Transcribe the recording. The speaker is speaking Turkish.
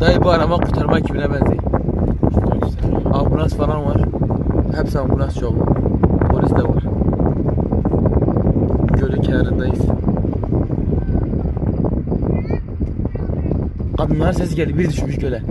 Dayı bu arama kurtarma ekibine benziyor. Ambulans falan var. Hepsi ambulans çok. Polis de var. Gölün kenarındayız. Kadınlar sesi geldi. Bir düşmüş göle.